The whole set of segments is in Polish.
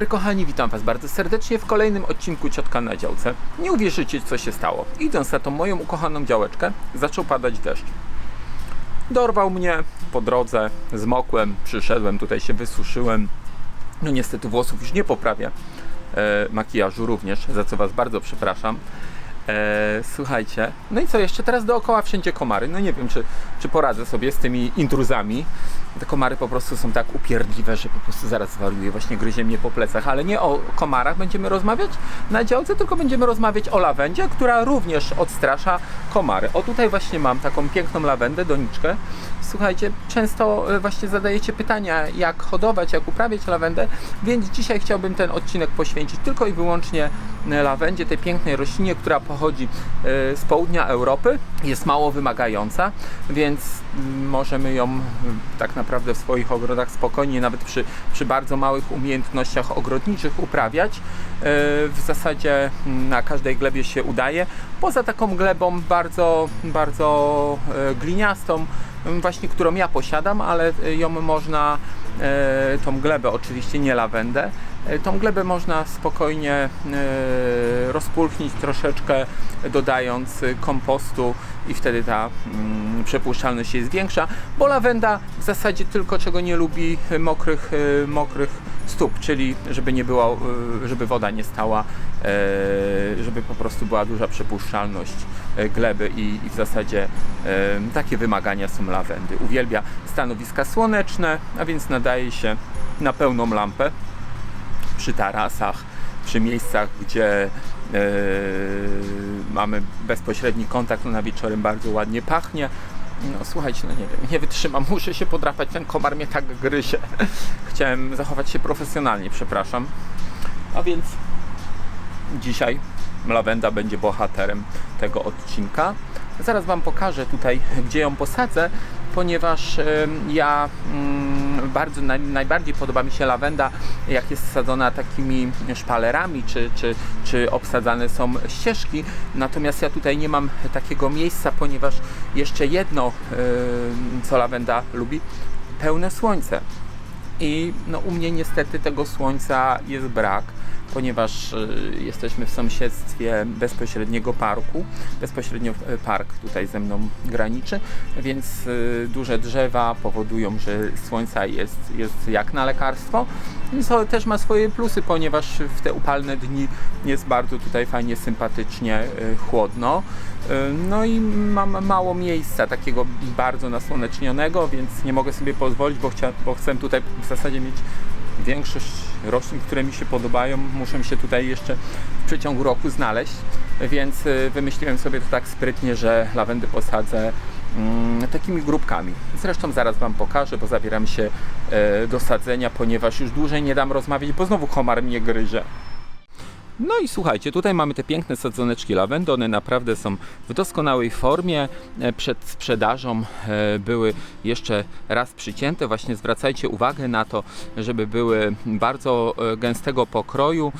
Dobry kochani, witam Was bardzo serdecznie w kolejnym odcinku Ciotka na działce. Nie uwierzycie co się stało. Idąc na tą moją ukochaną działeczkę, zaczął padać deszcz. Dorwał mnie po drodze, zmokłem, przyszedłem, tutaj się wysuszyłem. No niestety włosów już nie poprawię, e, makijażu również, za co Was bardzo przepraszam. E, słuchajcie, no i co jeszcze? Teraz dookoła wszędzie komary. No nie wiem, czy, czy poradzę sobie z tymi intruzami. Te komary po prostu są tak upierdliwe, że po prostu zaraz zwariuję, właśnie gryzie mnie po plecach. Ale nie o komarach będziemy rozmawiać na działce, tylko będziemy rozmawiać o lawendzie, która również odstrasza komary. O tutaj właśnie mam taką piękną lawendę, doniczkę. Słuchajcie, często e, właśnie zadajecie pytania, jak hodować, jak uprawiać lawendę, więc dzisiaj chciałbym ten odcinek poświęcić tylko i wyłącznie e, lawendzie, tej pięknej roślinie, która pochodzi e, z południa Europy. Jest mało wymagająca, więc mm, możemy ją mm, tak naprawdę w swoich ogrodach spokojnie, nawet przy, przy bardzo małych umiejętnościach ogrodniczych uprawiać. E, W zasadzie mm, na każdej glebie się udaje. Poza taką glebą bardzo, bardzo e, gliniastą, m, właśnie którą ja posiadam, ale ją można, tą glebę oczywiście, nie lawendę, e, tą glebę można spokojnie e, rozpulchnić troszeczkę, dodając e, kompostu i wtedy ta mm, przepuszczalność jest większa, bo lawenda w zasadzie tylko czego nie lubi e, mokrych, e, mokrych stóp, czyli żeby nie było, e, żeby woda nie stała, e, żeby po prostu była duża przepuszczalność e, gleby i, w zasadzie e, takie wymagania są lawendy. Uwielbia stanowiska słoneczne, a więc nadaje się na pełną lampę przy tarasach, przy miejscach, gdzie mamy bezpośredni kontakt, no na wieczorem bardzo ładnie pachnie. No słuchajcie, no nie wiem, nie wytrzymam, muszę się podrapać, ten komar mnie tak gryzie. Chciałem zachować się profesjonalnie, przepraszam. A więc dzisiaj lawenda będzie bohaterem tego odcinka. Zaraz Wam pokażę tutaj, gdzie ją posadzę, ponieważ ja mm, bardzo, naj, najbardziej podoba mi się lawenda, jak jest sadzona takimi szpalerami, czy, czy, czy obsadzane są ścieżki. Natomiast ja tutaj nie mam takiego miejsca, ponieważ jeszcze jedno, em, co lawenda lubi, pełne słońce. I no, u mnie niestety tego słońca jest brak, ponieważ y, jesteśmy w sąsiedztwie bezpośredniego parku. Bezpośrednio y, park tutaj ze mną graniczy, więc y, duże drzewa powodują, że słońca jest, jest jak na lekarstwo. To też ma swoje plusy, ponieważ w te upalne dni jest bardzo tutaj fajnie, sympatycznie, chłodno. No i mam mało miejsca takiego bardzo nasłonecznionego, więc nie mogę sobie pozwolić, bo, chcia, bo chcę tutaj w zasadzie mieć większość roślin, które mi się podobają. Muszę się tutaj jeszcze w przeciągu roku znaleźć, więc y, wymyśliłem sobie to tak sprytnie, że lawendy posadzę mm, takimi grupkami. Zresztą zaraz Wam pokażę, bo zabieram się e, do sadzenia, ponieważ już dłużej nie dam rozmawiać, bo znowu komar mnie gryzie. No i słuchajcie, tutaj mamy te piękne sadzoneczki lawendy, one naprawdę są w doskonałej formie. E, Przed sprzedażą e, były jeszcze raz przycięte. Właśnie zwracajcie uwagę na to, żeby były bardzo e, gęstego pokroju.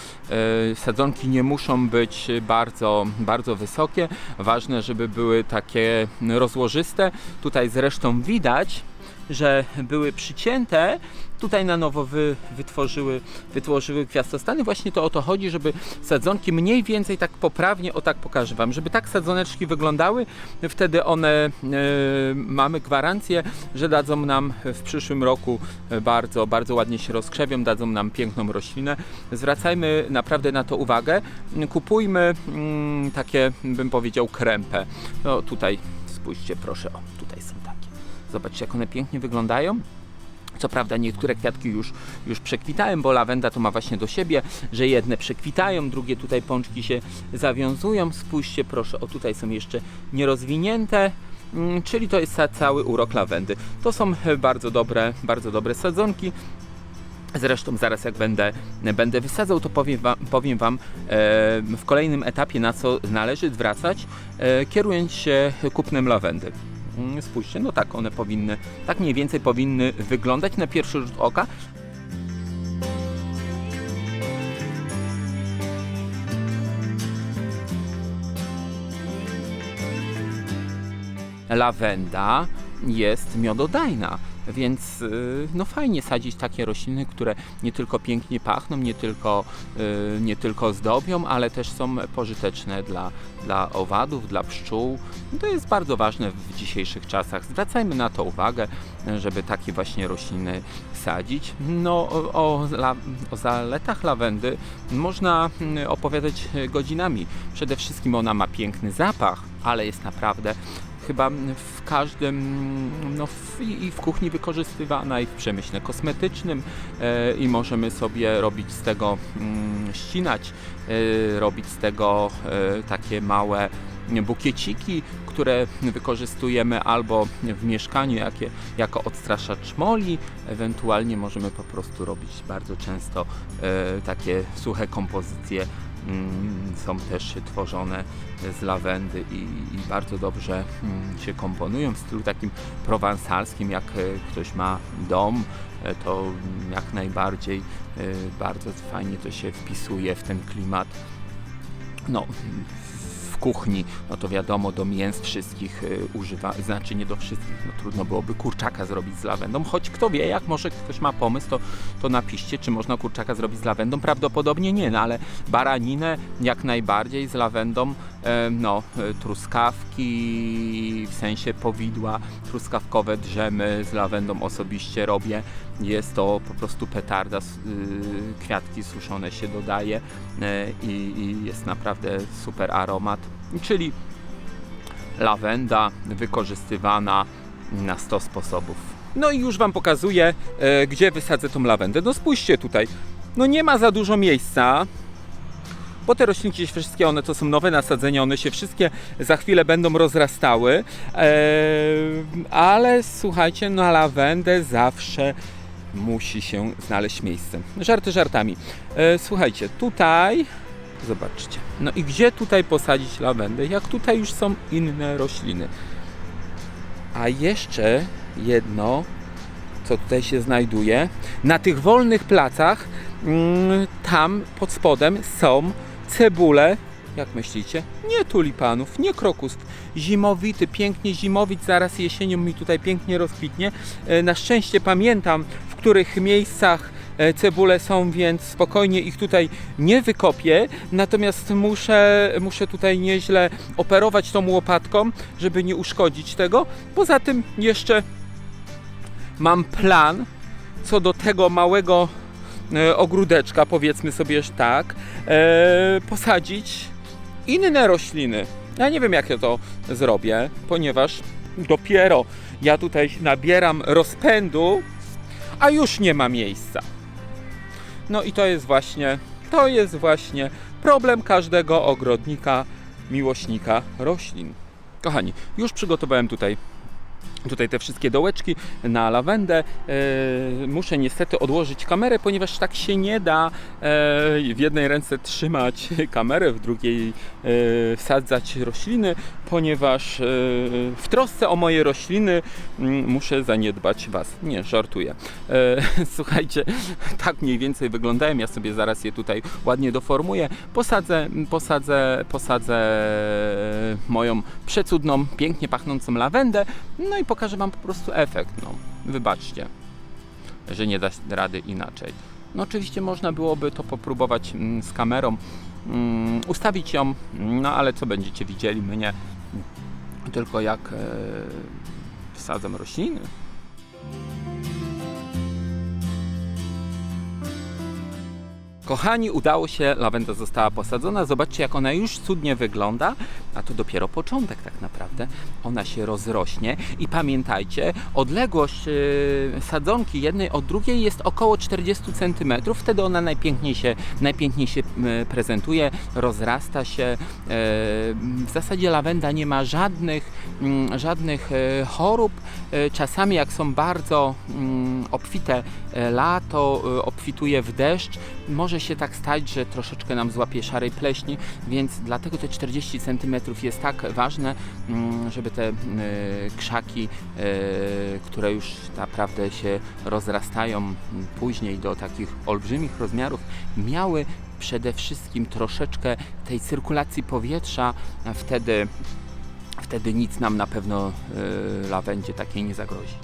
Sadzonki nie muszą być bardzo, bardzo wysokie. Ważne, żeby były takie rozłożyste. Tutaj zresztą widać, że były przycięte, tutaj na nowo wy, wytworzyły, wytworzyły kwiatostany. Właśnie to o to chodzi, żeby sadzonki mniej więcej tak poprawnie, o tak pokażę Wam, żeby tak sadzoneczki wyglądały, wtedy one, e, mamy gwarancję, że dadzą nam w przyszłym roku bardzo, bardzo ładnie się rozkrzewią, dadzą nam piękną roślinę. Zwracajmy naprawdę na to uwagę. Kupujmy mm, takie, bym powiedział, krępę. No tutaj spójrzcie proszę, o tutaj są takie. Zobaczcie, jak one pięknie wyglądają. Co prawda niektóre kwiatki już, już przekwitają, bo lawenda to ma właśnie do siebie, że jedne przekwitają, drugie tutaj pączki się zawiązują. Spójrzcie proszę, o tutaj są jeszcze nierozwinięte. Mm, Czyli to jest ca- cały urok lawendy. To są bardzo dobre, bardzo dobre sadzonki. Zresztą zaraz jak będę, będę wysadzał, to powiem Wam, powiem wam e, w kolejnym etapie na co należy zwracać, e, kierując się kupnem lawendy. Mm, Spójrzcie, no tak one powinny, tak mniej więcej powinny wyglądać na pierwszy rzut oka. Lawenda jest miododajna. Więc y, no fajnie sadzić takie rośliny, które nie tylko pięknie pachną, nie tylko, y, nie tylko zdobią, ale też są pożyteczne dla, dla owadów, dla pszczół. To jest bardzo ważne w dzisiejszych czasach. Zwracajmy na to uwagę, żeby takie właśnie rośliny sadzić. No, o, o, zaletach lawendy można mm, opowiadać godzinami. Przede wszystkim ona ma piękny zapach, ale jest naprawdę chyba w każdym, no w, i w kuchni wykorzystywana, i w przemyśle kosmetycznym e, i możemy sobie robić z tego, mm, ścinać, e, robić z tego e, takie małe bukieciki, które wykorzystujemy albo w mieszkaniu jakie, jako odstraszacz moli, ewentualnie możemy po prostu robić bardzo często e, takie suche kompozycje są też tworzone z lawendy i, i bardzo dobrze mm, się komponują w stylu takim prowansalskim, jak e, ktoś ma dom, e, to jak najbardziej e, bardzo fajnie to się wpisuje w ten klimat. No, kuchni, no to wiadomo, do mięs wszystkich y, używa, znaczy nie do wszystkich, no trudno byłoby kurczaka zrobić z lawendą, choć kto wie, jak może ktoś ma pomysł, to, to napiszcie, czy można kurczaka zrobić z lawendą, prawdopodobnie nie, no ale baraninę jak najbardziej z lawendą, no e, truskawki, w sensie powidła, truskawkowe drzemy z lawendą osobiście robię, jest to po prostu petarda, y, kwiatki suszone się dodaje e, i, i jest naprawdę super aromat, czyli lawenda wykorzystywana na 100 sposobów. No i już Wam pokazuję, e, gdzie wysadzę tą lawendę. No spójrzcie tutaj, no nie ma za dużo miejsca, bo te roślinki wszystkie, one to są nowe nasadzenia, one się wszystkie za chwilę będą rozrastały, e, ale słuchajcie, na lawendę zawsze musi się znaleźć miejsce. Żarty żartami. E, słuchajcie, tutaj zobaczcie. No i gdzie tutaj posadzić lawendę, jak tutaj już są inne rośliny. A jeszcze jedno, co tutaj się znajduje, na tych wolnych placach, mm, tam pod spodem są cebule, jak myślicie? Nie tulipanów, nie krokusów. Zimowity, pięknie zimowić, zaraz jesienią mi tutaj pięknie rozkwitnie. E, Na szczęście pamiętam, w których miejscach e, cebule są, więc spokojnie ich tutaj nie wykopię. Natomiast muszę, muszę tutaj nieźle operować tą łopatką, żeby nie uszkodzić tego. Poza tym jeszcze mam plan co do tego małego ogródeczka, powiedzmy sobie tak, e, posadzić inne rośliny. Ja nie wiem, jak ja to zrobię, ponieważ dopiero ja tutaj nabieram rozpędu, a już nie ma miejsca. No i to jest właśnie, to jest właśnie problem każdego ogrodnika, miłośnika roślin. Kochani, już przygotowałem tutaj tutaj te wszystkie dołeczki na lawendę. E, muszę niestety odłożyć kamerę, ponieważ tak się nie da e, w jednej ręce trzymać kamerę, w drugiej e, wsadzać rośliny, ponieważ w trosce o moje rośliny mm, muszę zaniedbać Was. Nie, żartuję. Słuchajcie, tak mniej więcej wyglądają. Ja sobie zaraz je tutaj ładnie doformuję. Posadzę, posadzę, posadzę moją przecudną, pięknie pachnącą lawendę. No i pokażę Wam po prostu efekt. No, wybaczcie, że nie da się rady inaczej. No oczywiście można byłoby to popróbować mm, z kamerą, mm, ustawić ją, no ale co będziecie widzieli mnie, tylko jak e, wsadzam rośliny. Kochani, udało się, lawenda została posadzona. Zobaczcie, jak ona już cudnie wygląda, a to dopiero początek tak naprawdę. Ona się rozrośnie i pamiętajcie, odległość yy, sadzonki jednej od drugiej jest około 40 cm. Wtedy ona najpiękniej się, najpiękniej się prezentuje, rozrasta się. Yy, w zasadzie lawenda nie ma żadnych, żadnych yy, chorób. Yy, Czasami jak są bardzo obfite e, lato, y, obfituje w deszcz, może się tak stać, że troszeczkę nam złapie szarej pleśni, więc dlatego te 40 cm jest tak ważne, mm, żeby te y, krzaki, y, które już naprawdę się rozrastają później do takich olbrzymich rozmiarów, miały przede wszystkim troszeczkę tej cyrkulacji powietrza, wtedy, wtedy nic nam na pewno y, lawendzie takiej nie zagrozi.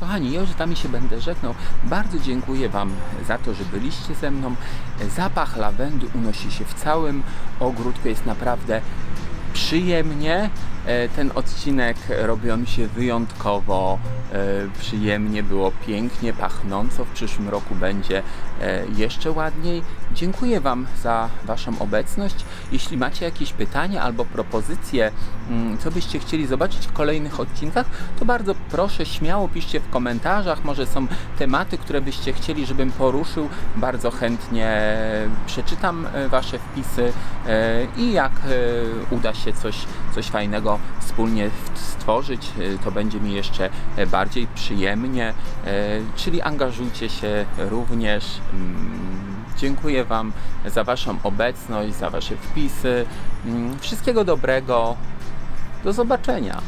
Kochani, ja już z Wami się będę żegnał. Bardzo dziękuję Wam za to, że byliście ze mną. Zapach lawendy unosi się w całym ogródku. Jest naprawdę przyjemnie. E, Ten odcinek robi on się wyjątkowo e, przyjemnie, było pięknie, pachnąco. W przyszłym roku będzie e, jeszcze ładniej. Dziękuję Wam za Waszą obecność. Jeśli macie jakieś pytania albo propozycje, mm, co byście chcieli zobaczyć w kolejnych odcinkach, to bardzo proszę, śmiało piszcie w komentarzach. Może są tematy, które byście chcieli, żebym poruszył. Bardzo chętnie przeczytam e, Wasze wpisy e, i jak e, uda się coś, coś fajnego wspólnie stworzyć, to będzie mi jeszcze bardziej przyjemnie. Czyli angażujcie się również. Dziękuję Wam za Waszą obecność, za Wasze wpisy. Mm, Wszystkiego dobrego. Do zobaczenia.